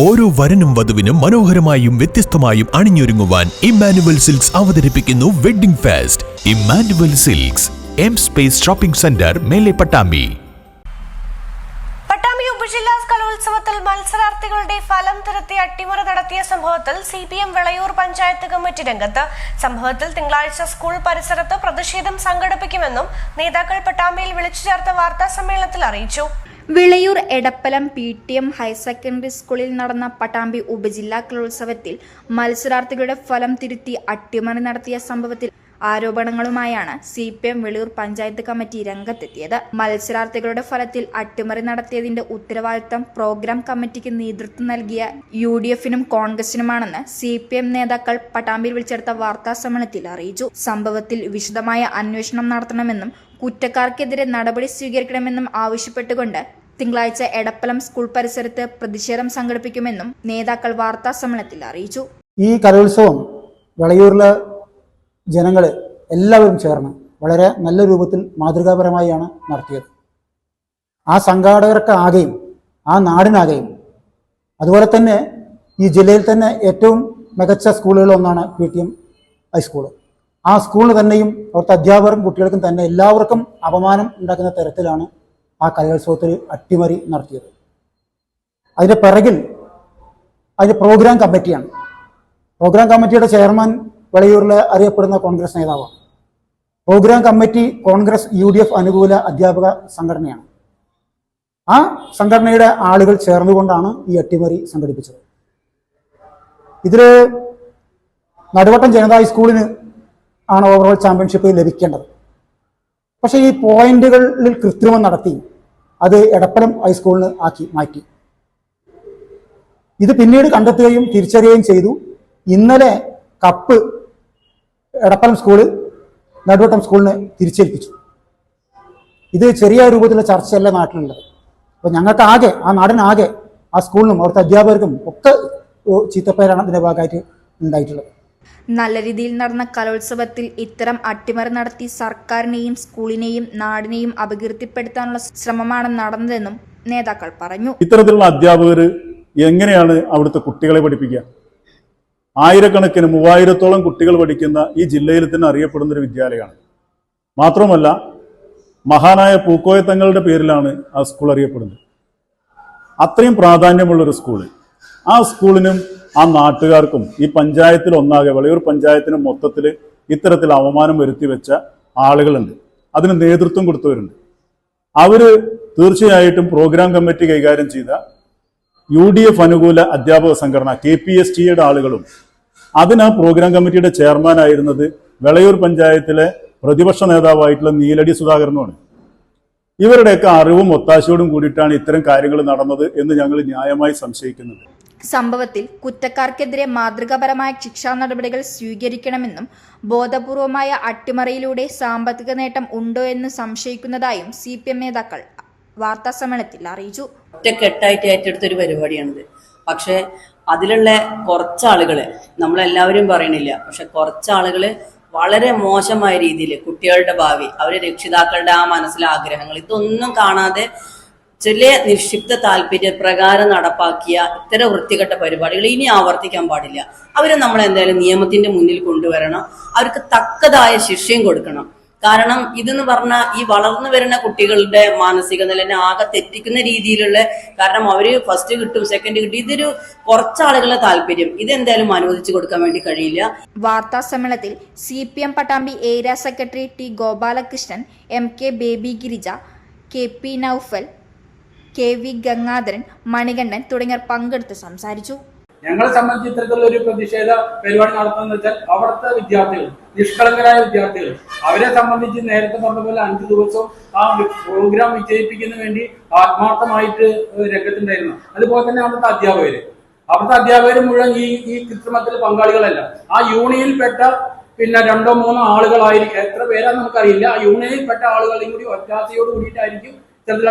ഓരോ വരനും വധുവിനും മനോഹരമായും വ്യത്യസ്തമായും അണിഞ്ഞൊരുങ്ങുവാൻ ഇമ്മാനുവൽ സിൽക്സ് അവതരിപ്പിക്കുന്നു wedding fest. Emmanuel silks M space shopping centre Mele Pattambi. ഉപജില്ലാ കലോത്സവത്തിൽ മത്സരാർത്ഥികളുടെ ഫലം തിരുത്തി അട്ടിമറി നടത്തിയ സംഭവത്തിൽ C P M Vilayur panchayat committee രംഗത്ത്. സംഭവത്തിൽ തിങ്കളാഴ്ച സ്കൂൾ പരിസരത്ത് പ്രതിഷേധം സംഘടിപ്പിക്കുമെന്നും നേതാക്കൾ പട്ടാമ്പിയിൽ വിളിച്ചു ചേർത്ത വാർത്താ സമ്മേളനത്തിൽ അറിയിച്ചു. Vilayur Edappalam P T M higher secondary സ്കൂളിൽ നടന്ന പട്ടാമ്പി ഉപജില്ലാ കലോത്സവത്തിൽ മത്സരാർത്ഥികളുടെ ഫലം തിരുത്തി അട്ടിമറി നടത്തിയ സംഭവത്തിൽ ആരോപണങ്ങളുമായാണ് C P M Veliyur panchayat committee രംഗത്തെത്തിയത്. മത്സരാർത്ഥികളുടെ ഫലത്തിൽ അട്ടിമറി നടത്തിയതിന്റെ ഉത്തരവാദിത്തം പ്രോഗ്രാം കമ്മിറ്റിക്ക് നേതൃത്വം നൽകിയ യു ഡി എഫിനും കോൺഗ്രസിനുമാണെന്ന് സി പി എം നേതാക്കൾ പട്ടാമ്പിയിൽ വിളിച്ചെടുത്ത വാർത്താ സമ്മേളനത്തിൽ അറിയിച്ചു. സംഭവത്തിൽ വിശദമായ അന്വേഷണം നടത്തണമെന്നും കുറ്റക്കാർക്കെതിരെ നടപടി സ്വീകരിക്കണമെന്നും ആവശ്യപ്പെട്ടുകൊണ്ട് തിങ്കളാഴ്ച എടപ്പലം സ്കൂൾ പരിസരത്ത് പ്രതിഷേധം സംഘടിപ്പിക്കുമെന്നും നേതാക്കൾ വാർത്താ സമ്മേളനത്തിൽ അറിയിച്ചു. ഈ കലോത്സവം വിളയൂരിലെ ജനങ്ങൾ എല്ലാവരും ചേർന്ന് വളരെ നല്ല രൂപത്തിൽ മാതൃകാപരമായാണ് നടത്തിയത്. ആ സംഘാടകർക്ക് ആകെയും ആ നാടിനാകെയും അതുപോലെ തന്നെ ഈ ജില്ലയിൽ തന്നെ ഏറ്റവും മികച്ച സ്കൂളുകളിലൊന്നാണ് P T M high school ആ സ്കൂളിന് തന്നെയും അവിടുത്തെ അധ്യാപകർക്കും കുട്ടികൾക്കും തന്നെ എല്ലാവർക്കും അപമാനം ഉണ്ടാക്കുന്ന തരത്തിലാണ് ആ കലോത്സവത്തിൽ അട്ടിമറി നടത്തിയത്. അതിന്റെ പിറകിൽ അതിന്റെ പ്രോഗ്രാം കമ്മിറ്റിയാണ് പ്രോഗ്രാം കമ്മിറ്റിയുടെ ചെയർമാൻ വെളിയൂരിലെ അറിയപ്പെടുന്ന കോൺഗ്രസ് നേതാവാണ്. Programme committee Congress U D F അനുകൂല അധ്യാപക സംഘടനയാണ്. ആ സംഘടനയുടെ ആളുകൾ ചേർന്നുകൊണ്ടാണ് ഈ അട്ടിമറി സംഘടിപ്പിച്ചത്. ഇതിൽ നടുവട്ടം ജനത ഹൈസ്കൂളിന് ആണ് ഓവറോൾ ചാമ്പ്യൻഷിപ്പ് ലഭിക്കേണ്ടത്. പക്ഷേ ഈ പോയിന്റുകളിൽ കൃത്രിമം നടത്തി അത് എടപ്പലം ഹൈസ്കൂളിന് ആക്കി മാറ്റി. ഇത് പിന്നീട് കണ്ടെത്തുകയും തിരിച്ചറിയുകയും ചെയ്തു. ഇന്നലെ കപ്പ് എടപ്പലം സ്കൂൾ നടുവട്ടം സ്കൂളിന് തിരിച്ചേൽപ്പിച്ചു. ഇത് ചെറിയ രൂപത്തിലുള്ള ചർച്ചയല്ല നാട്ടിലുള്ളത്. അപ്പോൾ ഞങ്ങൾക്ക് ആകെ ആ നാടിനാകെ ആ സ്കൂളിനും അവിടുത്തെ അധ്യാപകർക്കും ഒക്കെ ചീത്തപ്പേരാണ് അതിന്റെ ഭാഗമായിട്ട് ഉണ്ടായിട്ടുള്ളത്. നല്ല രീതിയിൽ നടന്ന കലോത്സവത്തിൽ ഇത്തരം അട്ടിമറി നടത്തി സർക്കാരിനെയും സ്കൂളിനെയും നാടിനെയും അപകീർത്തിപ്പെടുത്താനുള്ള ശ്രമമാണ് നടന്നതെന്നും നേതാക്കൾ പറഞ്ഞു. ഇത്തരത്തിലുള്ള അധ്യാപകർ എങ്ങനെയാണ് അവിടുത്തെ കുട്ടികളെ പഠിപ്പിക്കുക? ആയിരക്കണക്കിന് മൂവായിരത്തോളം കുട്ടികൾ പഠിക്കുന്ന ഈ ജില്ലയിൽ തന്നെ അറിയപ്പെടുന്ന ഒരു വിദ്യാലയമാണ്. മാത്രമല്ല മഹാനായ പൂക്കോയത്തങ്ങളുടെ പേരിലാണ് ആ സ്കൂൾ അറിയപ്പെടുന്നത്. അത്രയും പ്രാധാന്യമുള്ള ഒരു സ്കൂൾ. ആ സ്കൂളിനും ആ നാട്ടുകാർക്കും ഈ പഞ്ചായത്തിൽ ഒന്നാകെ വളയൂർ പഞ്ചായത്തിനും മൊത്തത്തിൽ ഇത്തരത്തിൽ അവമാനം വരുത്തി വെച്ച ആളുകളുണ്ട്. അതിന് നേതൃത്വം കൊടുത്തവരുണ്ട്. അവർ തീർച്ചയായിട്ടും പ്രോഗ്രാം കമ്മിറ്റി കൈകാര്യം ചെയ്ത യു ഡി എഫ് അനുകൂല അധ്യാപക സംഘടന കെ പി എസ് ടിയുടെ ആളുകളും അതിന് ആ പ്രോഗ്രാം കമ്മിറ്റിയുടെ ചെയർമാനായിരുന്നത് വെളയൂർ പഞ്ചായത്തിലെ പ്രതിപക്ഷ നേതാവായിട്ടുള്ള നീലടി സുധാകരനുമാണ്. ഇവരുടെയൊക്കെ അറിവും ഒത്താശയോടും കൂടിയിട്ടാണ് ഇത്തരം കാര്യങ്ങൾ നടന്നത് എന്ന് ഞങ്ങൾ ന്യായമായി സംശയിക്കുന്നുണ്ട്. സംഭവത്തിൽ കുറ്റക്കാർക്കെതിരെ മാതൃകാപരമായ ശിക്ഷാ നടപടികൾ സ്വീകരിക്കണമെന്നും ബോധപൂർവമായ അട്ടിമറിയിലൂടെ സാമ്പത്തിക നേട്ടം ഉണ്ടോ എന്ന് സംശയിക്കുന്നതായും സി പി എം നേതാക്കൾ വാർത്താസമ്മേളനത്തിൽ അറിയിച്ചു. ഒറ്റക്കെട്ടായിട്ട് ഏറ്റെടുത്തൊരു പരിപാടിയാണിത്. പക്ഷെ അതിലുള്ള കുറച്ചാളുകൾ നമ്മളെല്ലാവരും പറയണില്ല പക്ഷെ കുറച്ചാളുകൾ വളരെ മോശമായ രീതിയിൽ കുട്ടികളുടെ ഭാവി അവരെ രക്ഷിതാക്കളുടെ ആ മനസ്സിലെ ആഗ്രഹങ്ങൾ ഇതൊന്നും കാണാതെ ചില നിക്ഷിപ്ത താല്പര്യപ്രകാരം നടപ്പാക്കിയ ഇത്തരം വൃത്തികെട്ട പരിപാടികൾ ഇനി ആവർത്തിക്കാൻ പാടില്ല. അവരെ നമ്മൾ എന്തായാലും നിയമത്തിന്റെ മുന്നിൽ കൊണ്ടുവരണം. അവർക്ക് തക്കതായ ശിക്ഷയും കൊടുക്കണം. കാരണം ഇതെന്ന് പറഞ്ഞാൽ ഈ വളർന്നു വരുന്ന കുട്ടികളുടെ മാനസിക നിലനെ ആകെ തെറ്റിക്കുന്ന രീതിയിലുള്ള കാരണം അവർ ഫസ്റ്റ് കിട്ടും സെക്കൻഡ് കിട്ടും. ഇതൊരു കുറച്ചാളുകളുടെ താല്പര്യം. ഇതെന്തായാലും അനുവദിച്ചു കൊടുക്കാൻ വേണ്ടി കഴിയില്ല. വാർത്താ സമ്മേളനത്തിൽ C P M Pattambi area secretary T Gopalakrishnan M K Baby Girija K P Noufal K V Gangadharan Manikandan തുടങ്ങിയവർ പങ്കെടുത്ത് സംസാരിച്ചു. ഞങ്ങളെ സംബന്ധിച്ച് ഇത്തരത്തിലുള്ള ഒരു പ്രതിഷേധ പരിപാടി നടത്തുന്നത് വെച്ചാൽ അവിടുത്തെ വിദ്യാർത്ഥികൾ നിഷ്കളങ്കരായ വിദ്യാർത്ഥികൾ അവരെ സംബന്ധിച്ച് നേരത്തെ പറഞ്ഞ പോലെ അഞ്ചു ദിവസം ആ പ്രോഗ്രാം വിജയിപ്പിക്കുന്ന വേണ്ടി ആത്മാർത്ഥമായിട്ട് രംഗത്തുണ്ടായിരുന്നു. അതുപോലെ തന്നെ അവിടുത്തെ അധ്യാപകര്. അവിടുത്തെ അധ്യാപകർ മുഴുവൻ ഈ ഈ കൃത്രിമത്തിൽ പങ്കാളികളല്ല. ആ യൂണിയനിൽപ്പെട്ട പിന്നെ രണ്ടോ മൂന്നോ ആളുകളായിരിക്കും. എത്ര പേരാ നമുക്കറിയില്ല. ആ യൂണിയനിൽപ്പെട്ട ആളുകളെയും കൂടി ഒറ്റാസയോട് കൂടിയിട്ടായിരിക്കും ഇത്തരത്തിലുള്ള